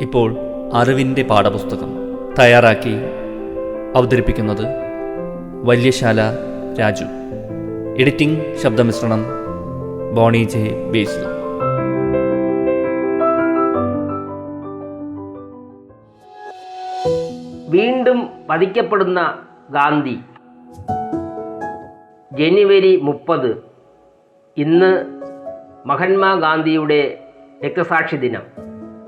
ഇപ്പോൾ അറിവിന്റെ പാഠപുസ്തകം തയ്യാറാക്കി അവതരിപ്പിക്കുന്നത് വല്യശാല രാജു. എഡിറ്റിംഗ് ശബ്ദമിശ്രണം ബോണി ജെ ബേസ് വീണ്ടും വധിക്കപ്പെടുന്ന ഗാന്ധി. ജനുവരി മുപ്പത് ഇന്ന് മഹാത്മാഗാന്ധിയുടെ രക്തസാക്ഷി ദിനം.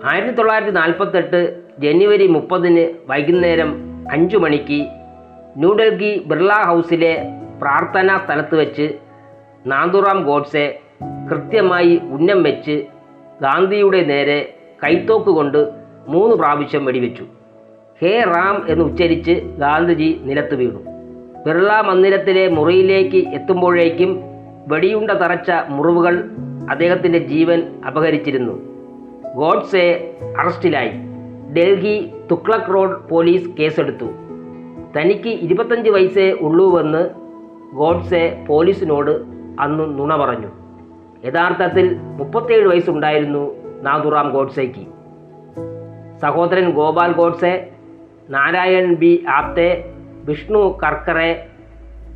ആയിരത്തി തൊള്ളായിരത്തി നാൽപ്പത്തെട്ട് ജനുവരി മുപ്പതിന് വൈകുന്നേരം അഞ്ചു മണിക്ക് ന്യൂഡൽഹി ബിർള ഹൗസിലെ പ്രാർത്ഥനാ സ്ഥലത്ത് വെച്ച് നാന്തുറാം ഗോഡ്സെ കൃത്യമായി ഉന്നം വെച്ച് ഗാന്ധിയുടെ നേരെ കൈത്തോക്ക് കൊണ്ട് മൂന്ന് പ്രാവശ്യം വെടിവെച്ചു. ഹേ റാം എന്ന് ഉച്ചരിച്ച് ഗാന്ധിജി നിലത്ത് വീണു. ബിർള മന്ദിരത്തിലെ മുറിയിലേക്ക് എത്തുമ്പോഴേക്കും വെടിയുണ്ട തറച്ച മുറിവുകൾ അദ്ദേഹത്തിന്റെ ജീവൻ അപഹരിച്ചിരുന്നു. ഗോഡ്സെ അറസ്റ്റിലായി. ഡൽഹി തുക്ലക് റോഡ് പോലീസ് കേസെടുത്തു. തനിക്ക് ഇരുപത്തഞ്ച് വയസ്സേ ഉള്ളൂവെന്ന് ഗോഡ്സെ പോലീസിനോട് അന്ന് നുണ പറഞ്ഞു. യഥാർത്ഥത്തിൽ മുപ്പത്തേഴ് വയസ്സുണ്ടായിരുന്നു നാഥുറാം ഗോഡ്സെക്ക് സഹോദരൻ ഗോപാൽ ഗോഡ്സെ നാരായൺ ബി ആപ്തെ വിഷ്ണു കർക്കറെ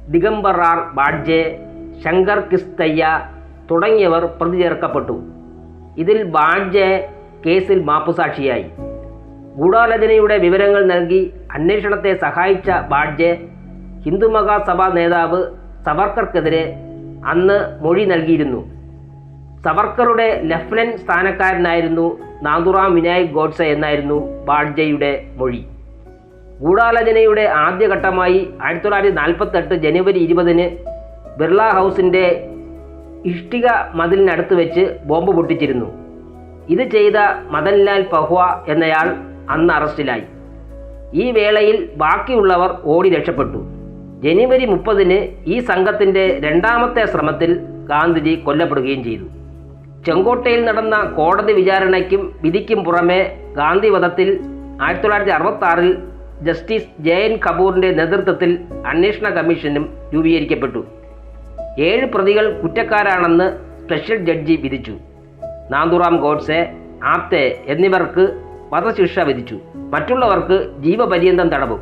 ദിഗംബറാർ ബാഡ്ജെ ശങ്കർ കിസ്തയ്യ തുടങ്ങിയവർ പ്രതി ചേർക്കപ്പെട്ടു. ഇതിൽ ബാഡ്ജെ കേസിൽ മാപ്പുസാക്ഷിയായി. ഗൂഢാലോചനയുടെ വിവരങ്ങൾ നൽകി അന്വേഷണത്തെ സഹായിച്ച ബാഡ്ജെ ഹിന്ദുമഹാസഭാ നേതാവ് സവർക്കർക്കെതിരെ അന്ന് മൊഴി നൽകിയിരുന്നു. സവർക്കറുടെ ലഫ്റ്റനന്റ് സ്ഥാനക്കാരനായിരുന്നു നാന്തുറാം വിനായക് ഗോഡ്സെ എന്നായിരുന്നു ബാഡ്ജയുടെ മൊഴി. ഗൂഢാലോചനയുടെ ആദ്യഘട്ടമായി ആയിരത്തി തൊള്ളായിരത്തി നാൽപ്പത്തെട്ട് ജനുവരി ഇരുപതിന് ബിർള ഹൗസിന്റെ ഇഷ്ടിക മതിലിനടുത്ത് വെച്ച് ബോംബ് പൊട്ടിച്ചിരുന്നു. ഇത് ചെയ്ത മദൻലാൽ പഹ്വ എന്നയാൾ അന്ന് അറസ്റ്റിലായി. ഈ വേളയിൽ ബാക്കിയുള്ളവർ ഓടി രക്ഷപ്പെട്ടു. ജനുവരി മുപ്പതിന് ഈ സംഘത്തിന്റെ രണ്ടാമത്തെ ശ്രമത്തിൽ ഗാന്ധിജി കൊല്ലപ്പെടുകയും ചെയ്തു. ചെങ്കോട്ടയിൽ നടന്ന കോടതി വിചാരണയ്ക്കും വിധിക്കും പുറമെ ഗാന്ധി വധത്തിൽ ആയിരത്തി തൊള്ളായിരത്തി അറുപത്തി ജസ്റ്റിസ് ജെ എൻ കപൂറിന്റെ നേതൃത്വത്തിൽ അന്വേഷണ കമ്മീഷനും രൂപീകരിക്കപ്പെട്ടു. ഏഴ് പ്രതികൾ കുറ്റക്കാരാണെന്ന് സ്പെഷ്യൽ ജഡ്ജി വിധിച്ചു. നാന്തുറാം ഗോഡ്സെ ആപ്തെ എന്നിവർക്ക് വധശിക്ഷ വിധിച്ചു. മറ്റുള്ളവർക്ക് ജീവപര്യന്തം തടവും.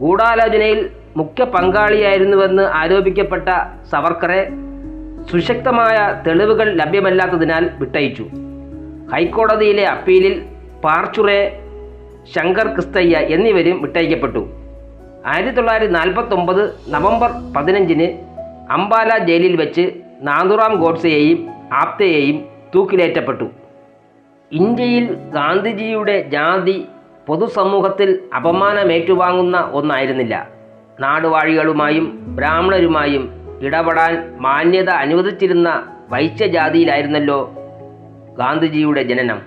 ഗൂഢാലോചനയിൽ മുഖ്യ പങ്കാളിയായിരുന്നുവെന്ന് ആരോപിക്കപ്പെട്ട സവർക്കറെ സുശക്തമായ തെളിവുകൾ ലഭ്യമല്ലാത്തതിനാൽ വിട്ടയച്ചു. ഹൈക്കോടതിയിലെ അപ്പീലിൽ പാർച്ചുറെ ശങ്കർ ക്രിസ്തയ്യ എന്നിവരും വിട്ടയക്കപ്പെട്ടു. ആയിരത്തി തൊള്ളായിരത്തി നാൽപ്പത്തൊമ്പത് നവംബർ പതിനഞ്ചിന് അംബാല ജയിലിൽ വെച്ച് നാന്ദുറാം ഗോഡ്സെയെയും ആപ്തയെയും തൂക്കിലേറ്റപ്പെട്ടു. ഇന്ത്യയിൽ ഗാന്ധിജിയുടെ ജാതി പൊതുസമൂഹത്തിൽ അപമാനമേറ്റുവാങ്ങുന്ന ഒന്നായിരുന്നില്ല. നാടുവാഴികളുമായും ബ്രാഹ്മണരുമായും ഇടപെടാൻ മാന്യത അനുവദിച്ചിരുന്ന വൈശ്യജാതിയിലായിരുന്നല്ലോ ഗാന്ധിജിയുടെ ജനനം.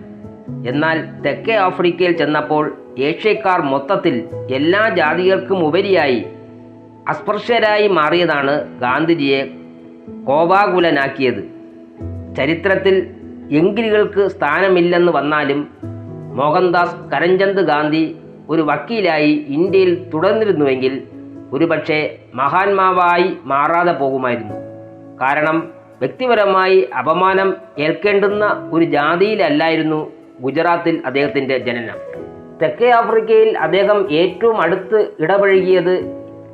എന്നാൽ തെക്കേ ആഫ്രിക്കയിൽ ചെന്നപ്പോൾ ഏഷ്യക്കാർ മൊത്തത്തിൽ എല്ലാ ജാതികൾക്കും ഉപരിയായി അസ്പർശരായി മാറിയതാണ് ഗാന്ധിജിയെ കോപാകുലനാക്കിയത്. ചരിത്രത്തിൽ എങ്കിലുകൾക്ക് സ്ഥാനമില്ലെന്ന് വന്നാലും മോഹൻദാസ് കരംചന്ദ് ഗാന്ധി ഒരു വക്കീലായി ഇന്ത്യയിൽ തുടർന്നിരുന്നുവെങ്കിൽ ഒരുപക്ഷെ മഹാന്മാവായി മാറാതെ പോകുമായിരുന്നു. കാരണം വ്യക്തിപരമായി അപമാനം ഏൽക്കേണ്ടുന്ന ഒരു ജാതിയിലല്ലായിരുന്നു ഗുജറാത്തിൽ അദ്ദേഹത്തിന്റെ ജനനം. തെക്കേ ആഫ്രിക്കയിൽ അദ്ദേഹം ഏറ്റവും അടുത്ത് ഇടപഴകിയത്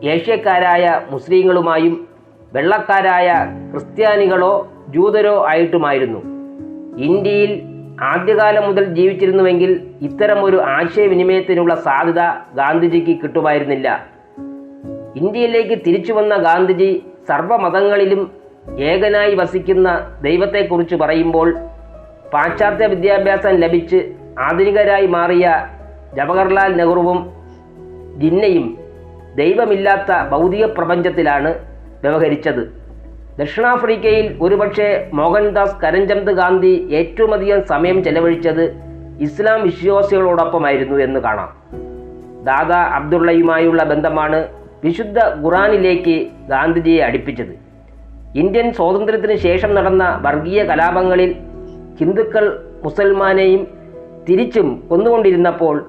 ഏഷ്യക്കാരായ മുസ്ലിങ്ങളുമായും വെള്ളക്കാരായ ക്രിസ്ത്യാനികളോ ജൂതരോ ആയിട്ടുമായിരുന്നു. ഇന്ത്യയിൽ ആദ്യകാലം മുതൽ ജീവിച്ചിരുന്നുവെങ്കിൽ ഇത്തരമൊരു ആശയവിനിമയത്തിനുള്ള സാധ്യത ഗാന്ധിജിക്ക് കിട്ടുമായിരുന്നില്ല. ഇന്ത്യയിലേക്ക് തിരിച്ചു വന്ന ഗാന്ധിജി സർവമതങ്ങളിലും ഏകനായി വസിക്കുന്ന ദൈവത്തെക്കുറിച്ച് പറയുമ്പോൾ പാശ്ചാത്യ വിദ്യാഭ്യാസം ലഭിച്ച് ആധുനികരായി മാറിയ ജവഹർലാൽ നെഹ്റുവും ജിന്നയും ദൈവമില്ലാത്ത ഭൗതിക പ്രപഞ്ചത്തിലാണ് വ്യവഹരിച്ചത്. ദക്ഷിണാഫ്രിക്കയിൽ ഒരുപക്ഷെ മോഹൻദാസ് കരംചന്ദ് ഗാന്ധി ഏറ്റവും അധികം സമയം ചെലവഴിച്ചത് ഇസ്ലാം വിശ്വാസികളോടൊപ്പമായിരുന്നു എന്ന് കാണാം. ദാദാ അബ്ദുള്ളയുമായുള്ള ബന്ധമാണ് വിശുദ്ധ ഖുറാനിലേക്ക് ഗാന്ധിജിയെ അടുപ്പിച്ചത്. ഇന്ത്യൻ സ്വാതന്ത്ര്യത്തിന് ശേഷം നടന്ന വർഗീയ കലാപങ്ങളിൽ ഹിന്ദുക്കൾ മുസൽമാനെയും തിരിച്ചും കൊന്നുകൊണ്ടിരുന്നപ്പോൾ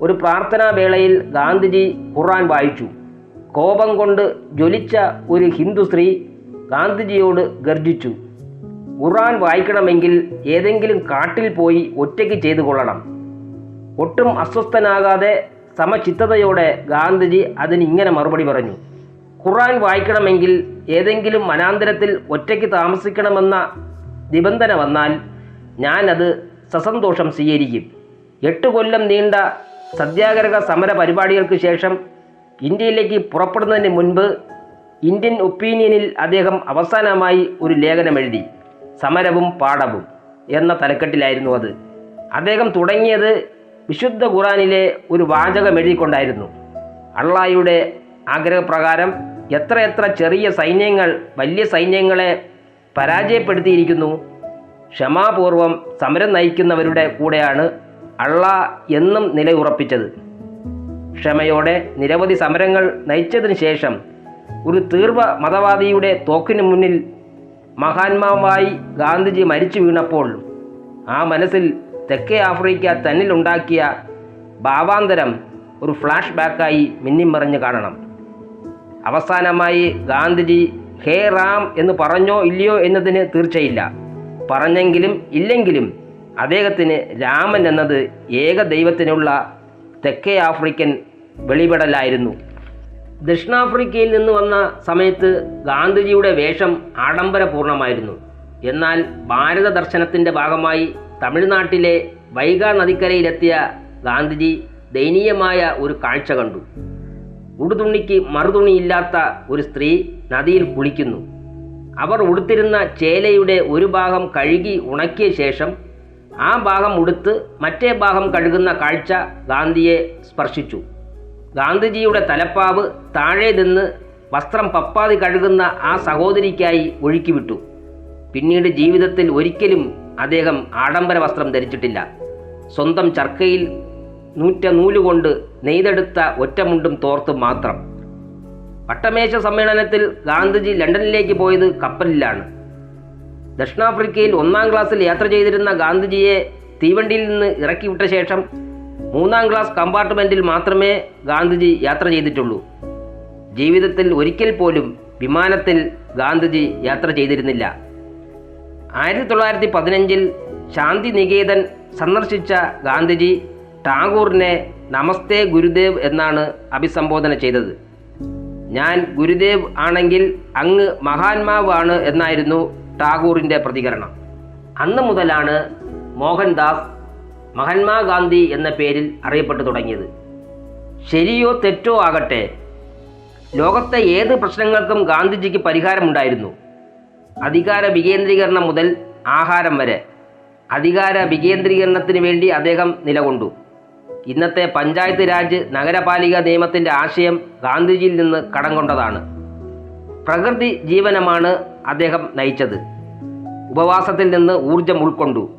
ഒരു പ്രാർത്ഥനാ വേളയിൽ ഗാന്ധിജി ഖുറാൻ വായിച്ചു. കോപം കൊണ്ട് ജ്വലിച്ച ഒരു ഹിന്ദു സ്ത്രീ ഗാന്ധിജിയോട് ഗർജിച്ചു ഖുർആൻ വായിക്കണമെങ്കിൽ ഏതെങ്കിലും കാട്ടിൽ പോയി ഒറ്റയ്ക്ക് ചെയ്തു കൊള്ളണം. ഒട്ടും അസ്വസ്ഥനാകാതെ സമചിത്തതയോടെ ഗാന്ധിജി അതിന് ഇങ്ങനെ മറുപടി പറഞ്ഞു. ഖുർആൻ വായിക്കണമെങ്കിൽ ഏതെങ്കിലും മനാന്തരത്തിൽ ഒറ്റയ്ക്ക് താമസിക്കണമെന്ന നിബന്ധന വന്നാൽ ഞാനത് സസന്തോഷം സ്വീകരിക്കും. എട്ട് കൊല്ലം നീണ്ട സത്യാഗ്രഹ സമര പരിപാടികൾക്ക് ശേഷം ഇന്ത്യയിലേക്ക് പുറപ്പെടുന്നതിന് മുൻപ് ഇന്ത്യൻ ഒപ്പീനിയനിൽ അദ്ദേഹം അവസാനമായി ഒരു ലേഖനം എഴുതി സമരവും പാഠവും എന്ന തലക്കെട്ടിലായിരുന്നു അത്. അദ്ദേഹം തുടങ്ങിയത് വിശുദ്ധ ഖുറാനിലെ ഒരു വാചകം എഴുതിക്കൊണ്ടായിരുന്നു അള്ളായുടെ ആഗ്രഹപ്രകാരം എത്രയെത്ര ചെറിയ സൈന്യങ്ങൾ വലിയ സൈന്യങ്ങളെ പരാജയപ്പെടുത്തിയിരിക്കുന്നു. ക്ഷമാപൂർവം സമരം നയിക്കുന്നവരുടെ കൂടെയാണ് അള്ളാ എന്നും നിലയുറപ്പിച്ചത്. ക്ഷമയോടെ നിരവധി സമരങ്ങൾ നയിച്ചതിന് ശേഷം ഒരു തീർവ മതവാദിയുടെ തോക്കിനു മുന്നിൽ മഹാത്മാവായി ഗാന്ധിജി മരിച്ചു വീണപ്പോൾ ആ മനസ്സിൽ തെക്കേ ആഫ്രിക്ക തന്നിലുണ്ടാക്കിയ ഭാവാന്തരം ഒരു ഫ്ലാഷ് ബാക്കായി മിന്നിമറിഞ്ഞ് കാണണം. അവസാനമായി ഗാന്ധിജി ഹേ റാം എന്ന് പറഞ്ഞോ ഇല്ലയോ എന്നതിന് തീർച്ചയില്ല. പറഞ്ഞെങ്കിലും ഇല്ലെങ്കിലും അദ്ദേഹത്തിന് രാമൻ എന്നത് ഏക ദൈവത്തിനുള്ള തെക്കേ ആഫ്രിക്കൻ വെളിപ്പെടലായിരുന്നു. ദക്ഷിണാഫ്രിക്കയിൽ നിന്ന് വന്ന സമയത്ത് ഗാന്ധിജിയുടെ വേഷം ആഡംബരപൂർണമായിരുന്നു. എന്നാൽ ഭാരത ദർശനത്തിന്റെ ഭാഗമായി തമിഴ്നാട്ടിലെ വൈഗാ നദിക്കരയിലെത്തിയ ഗാന്ധിജി ദയനീയമായ ഒരു കാഴ്ച കണ്ടു. ഉടുതുണിക്ക് മറുതുണിയില്ലാത്ത ഒരു സ്ത്രീ നദിയിൽ കുളിക്കുന്നു. അവർ ഉടുത്തിരുന്ന ചേലയുടെ ഒരു ഭാഗം കഴുകി ഉണക്കിയ ശേഷം ആ ഭാഗം ഉടുത്ത് മറ്റേ ഭാഗം കഴുകുന്ന കാഴ്ച ഗാന്ധിയെ സ്പർശിച്ചു. ഗാന്ധിജിയുടെ തലപ്പാവ് താഴെ നിന്ന് വസ്ത്രം പപ്പാതി കഴുകുന്ന ആ സഹോദരിക്കായി ഒഴുക്കിവിട്ടു. പിന്നീട് ജീവിതത്തിൽ ഒരിക്കലും അദ്ദേഹം ആഡംബര വസ്ത്രം ധരിച്ചിട്ടില്ല. സ്വന്തം ചർക്കയിൽ നൂറ്റ നൂലുകൊണ്ട് നെയ്തെടുത്ത ഒറ്റമുണ്ടും തോർത്തും മാത്രം. വട്ടമേശ സമ്മേളനത്തിൽ ഗാന്ധിജി ലണ്ടനിലേക്ക് പോയത് കപ്പലിലാണ്. ദക്ഷിണാഫ്രിക്കയിൽ ഒന്നാം ക്ലാസ്സിൽ യാത്ര ചെയ്തിരുന്ന ഗാന്ധിജിയെ തീവണ്ടിയിൽ നിന്ന് ഇറക്കിവിട്ട ശേഷം മൂന്നാം ക്ലാസ് കമ്പാർട്ട്മെന്റിൽ മാത്രമേ ഗാന്ധിജി യാത്ര ചെയ്തിട്ടുള്ളൂ. ജീവിതത്തിൽ ഒരിക്കൽ പോലും വിമാനത്തിൽ ഗാന്ധിജി യാത്ര ചെയ്തിരുന്നില്ല. ആയിരത്തി തൊള്ളായിരത്തി പതിനഞ്ചിൽ ശാന്തി നികേതൻ സന്ദർശിച്ച ഗാന്ധിജി ടാഗോറിനെ നമസ്തേ ഗുരുദേവ് എന്നാണ് അഭിസംബോധന ചെയ്തത്. ഞാൻ ഗുരുദേവ് ആണെങ്കിൽ അങ്ങ് മഹാത്മാവാണ് എന്നായിരുന്നു ടാഗോറിന്റെ പ്രതികരണം. അന്ന് മുതലാണ് മോഹൻദാസ് മഹാത്മാഗാന്ധി എന്ന പേരിൽ അറിയപ്പെട്ടു തുടങ്ങിയത്. ശരിയോ തെറ്റോ ആകട്ടെ ലോകത്തെ ഏത് പ്രശ്നങ്ങൾക്കും ഗാന്ധിജിക്ക് പരിഹാരമുണ്ടായിരുന്നു. അധികാര വികേന്ദ്രീകരണം മുതൽ ആഹാരം വരെ അധികാര വികേന്ദ്രീകരണത്തിന് വേണ്ടി അദ്ദേഹം നിലകൊണ്ടു. ഇന്നത്തെ പഞ്ചായത്ത് രാജ് നഗരപാലിക നിയമത്തിന്റെ ആശയം ഗാന്ധിജിയിൽ നിന്ന് കടം കൊണ്ടതാണ് പ്രകൃതി ജീവനമാണ് അദ്ദേഹം നയിച്ചത്. ഉപവാസത്തിൽ നിന്ന് ഊർജം ഉൾക്കൊണ്ടു.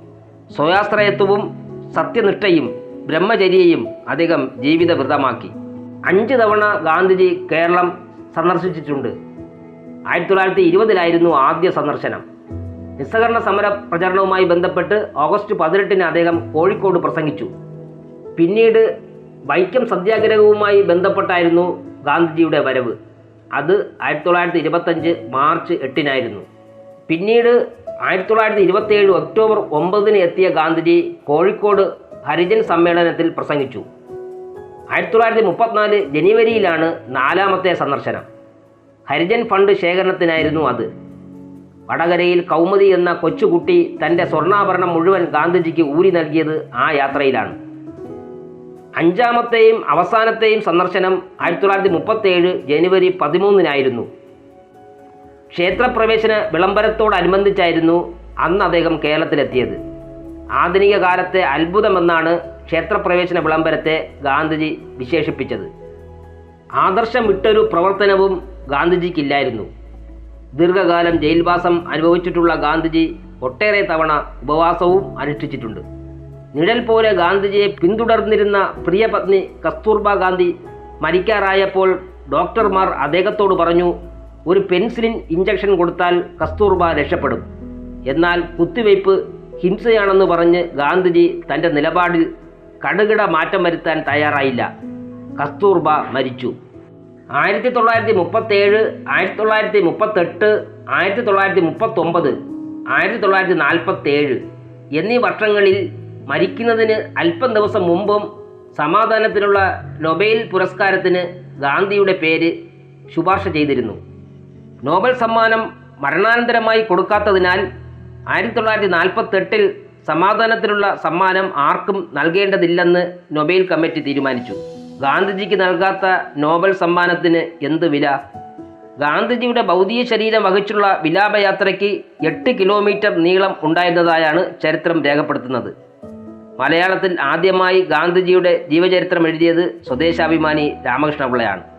സ്വയാശ്രയത്വവും സത്യനിഷ്ഠയും ബ്രഹ്മചര്യയും അദ്ദേഹം ജീവിതവൃതമാക്കി അഞ്ച് തവണ ഗാന്ധിജി കേരളം സന്ദർശിച്ചിട്ടുണ്ട്. ആയിരത്തി തൊള്ളായിരത്തി ഇരുപതിലായിരുന്നു ആദ്യ സന്ദർശനം. നിസ്സഹകരണ സമര പ്രചരണവുമായി ബന്ധപ്പെട്ട് ഓഗസ്റ്റ് പതിനെട്ടിന് അദ്ദേഹം കോഴിക്കോട് പ്രസംഗിച്ചു. പിന്നീട് വൈക്കം സത്യാഗ്രഹവുമായി ബന്ധപ്പെട്ടായിരുന്നു ഗാന്ധിജിയുടെ വരവ്. അത് ആയിരത്തി തൊള്ളായിരത്തി ഇരുപത്തഞ്ച് മാർച്ച് എട്ടിനായിരുന്നു. പിന്നീട് ആയിരത്തി തൊള്ളായിരത്തി ഇരുപത്തേഴ് ഒക്ടോബർ ഒമ്പതിന് എത്തിയ ഗാന്ധിജി കോഴിക്കോട് ഹരിജൻ സമ്മേളനത്തിൽ പ്രസംഗിച്ചു. ആയിരത്തി തൊള്ളായിരത്തി മുപ്പത്തിനാല് ജനുവരിയിലാണ് നാലാമത്തെ സന്ദർശനം. ഹരിജൻ ഫണ്ട് ശേഖരണത്തിനായിരുന്നു അത്. വടകരയിൽ കൗമുദി എന്ന കൊച്ചുകുട്ടി തന്റെ സ്വർണാഭരണം മുഴുവൻ ഗാന്ധിജിക്ക് ഊരി നൽകിയത് ആ യാത്രയിലാണ്. അഞ്ചാമത്തെയും അവസാനത്തെയും സന്ദർശനം ആയിരത്തി തൊള്ളായിരത്തി മുപ്പത്തേഴ് ജനുവരി പതിമൂന്നിനായിരുന്നു. ക്ഷേത്രപ്രവേശന വിളംബരത്തോടനുബന്ധിച്ചായിരുന്നു അന്ന് അദ്ദേഹം കേരളത്തിലെത്തിയത്. ആധുനിക കാലത്തെ അത്ഭുതമെന്നാണ് ക്ഷേത്രപ്രവേശന വിളംബരത്തെ ഗാന്ധിജി വിശേഷിപ്പിച്ചത്. ആദർശം വിട്ടൊരു പ്രവർത്തനവും ഗാന്ധിജിക്കില്ലായിരുന്നു. ദീർഘകാലം ജയിൽവാസം അനുഭവിച്ചിട്ടുള്ള ഗാന്ധിജി ഒട്ടേറെ തവണ ഉപവാസവും അനുഷ്ഠിച്ചിട്ടുണ്ട്. നിഴൽ പോലെ ഗാന്ധിജിയെ പിന്തുടർന്നിരുന്ന പ്രിയപത്നി കസ്തൂർബ ഗാന്ധി മരിക്കാറായപ്പോൾ ഡോക്ടർമാർ അദ്ദേഹത്തോട് പറഞ്ഞു ഒരു പെൻസിലിൻ ഇഞ്ചക്ഷൻ കൊടുത്താൽ കസ്തൂർബ രക്ഷപ്പെടും. എന്നാൽ കുത്തിവയ്പ് ഹിംസയാണെന്ന് പറഞ്ഞ് ഗാന്ധിജി തന്റെ നിലപാടിൽ കടുകിട മാറ്റം വരുത്താൻ തയ്യാറായില്ല. കസ്തൂർബ മരിച്ചു. ആയിരത്തി തൊള്ളായിരത്തി മുപ്പത്തേഴ് ആയിരത്തി തൊള്ളായിരത്തി മുപ്പത്തെട്ട് ആയിരത്തി തൊള്ളായിരത്തി മുപ്പത്തൊമ്പത് ആയിരത്തി തൊള്ളായിരത്തി നാൽപ്പത്തേഴ് എന്നീ വർഷങ്ങളിൽ മരിക്കുന്നതിന് അല്പം ദിവസം മുമ്പും സമാധാനത്തിനുള്ള നൊബേൽ പുരസ്കാരത്തിന് ഗാന്ധിയുടെ പേര് ശുപാർശ ചെയ്തിരുന്നു. നോബൽ സമ്മാനം മരണാനന്തരമായി കൊടുക്കാത്തതിനാൽ ആയിരത്തി തൊള്ളായിരത്തി നാൽപ്പത്തെട്ടിൽ സമാധാനത്തിനുള്ള സമ്മാനം ആർക്കും നൽകേണ്ടതില്ലെന്ന് നൊബേൽ കമ്മിറ്റി തീരുമാനിച്ചു. ഗാന്ധിജിക്ക് നൽകാത്ത നോബൽ സമ്മാനത്തിന് എന്ത് വില? ഗാന്ധിജിയുടെ ഭൗതിക ശരീരം വഹിച്ചുള്ള വിലാപയാത്രയ്ക്ക് എട്ട് കിലോമീറ്റർ നീളം ഉണ്ടായിരുന്നതായാണ് ചരിത്രം രേഖപ്പെടുത്തുന്നത്. മലയാളത്തിൽ ആദ്യമായി ഗാന്ധിജിയുടെ ജീവചരിത്രം എഴുതിയത് സ്വദേശാഭിമാനി രാമകൃഷ്ണപിള്ളയാണ്.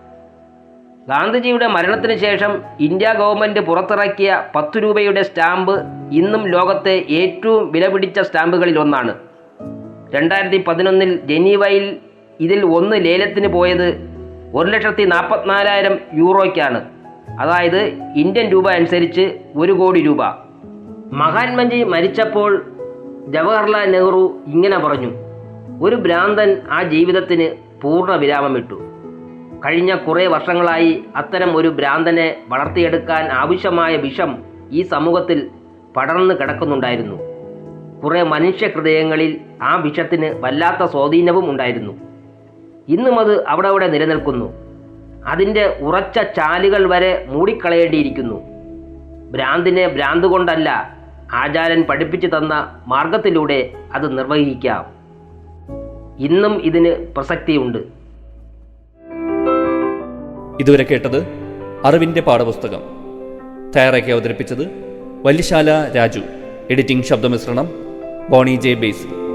ഗാന്ധിജിയുടെ മരണത്തിന് ശേഷം ഇന്ത്യ ഗവൺമെന്റ് പുറത്തിറക്കിയ പത്ത് രൂപയുടെ സ്റ്റാമ്പ് ഇന്നും ലോകത്തെ ഏറ്റവും വിലപിടിച്ച സ്റ്റാമ്പുകളിൽ ഒന്നാണ്. രണ്ടായിരത്തി പതിനൊന്നിൽ ജനീവയിൽ ഇതിൽ ഒന്ന് ലേലത്തിന് പോയത് ഒരു ലക്ഷത്തി നാൽപ്പത്തിനാലായിരം യൂറോയ്ക്കാണ്. അതായത് ഇന്ത്യൻ രൂപ അനുസരിച്ച് ഒരു കോടി രൂപ. മഹാത്മജി മരിച്ചപ്പോൾ ജവഹർലാൽ നെഹ്റു ഇങ്ങനെ പറഞ്ഞു. ഒരു ഭ്രാന്തൻ ആ ജീവിതത്തിന് പൂർണ വിരാമമിട്ടു. കഴിഞ്ഞ കുറേ വർഷങ്ങളായി അത്തരം ഒരു ഭ്രാന്തനെ വളർത്തിയെടുക്കാൻ ആവശ്യമായ വിഷം ഈ സമൂഹത്തിൽ പടർന്നു കിടക്കുന്നുണ്ടായിരുന്നു. കുറേ മനുഷ്യ ഹൃദയങ്ങളിൽ ആ വിഷത്തിന് വല്ലാത്ത സ്വാധീനവും ഉണ്ടായിരുന്നു. ഇന്നും അത് അവിടെ അവിടെ നിലനിൽക്കുന്നു. അതിന്റെ ഉറച്ച ചാലുകൾ വരെ മൂടിക്കളയേണ്ടിയിരിക്കുന്നു. ഭ്രാന്തിനെ ഭ്രാന്ത് കൊണ്ടല്ല ആചാരൻ പഠിപ്പിച്ചു തന്ന മാർഗത്തിലൂടെ അത് നിർവഹിക്കാം. ഇന്നും ഇതിന് പ്രസക്തിയുണ്ട്. ഇതുവരെ കേട്ടത് അറിവിന്റെ പാഠപുസ്തകം. തയ്യാറാക്കി അവതരിപ്പിച്ചത് വല്യശാല രാജു. എഡിറ്റിംഗ് ശബ്ദമിശ്രണം. ബോണി ജെ ബേസിൽ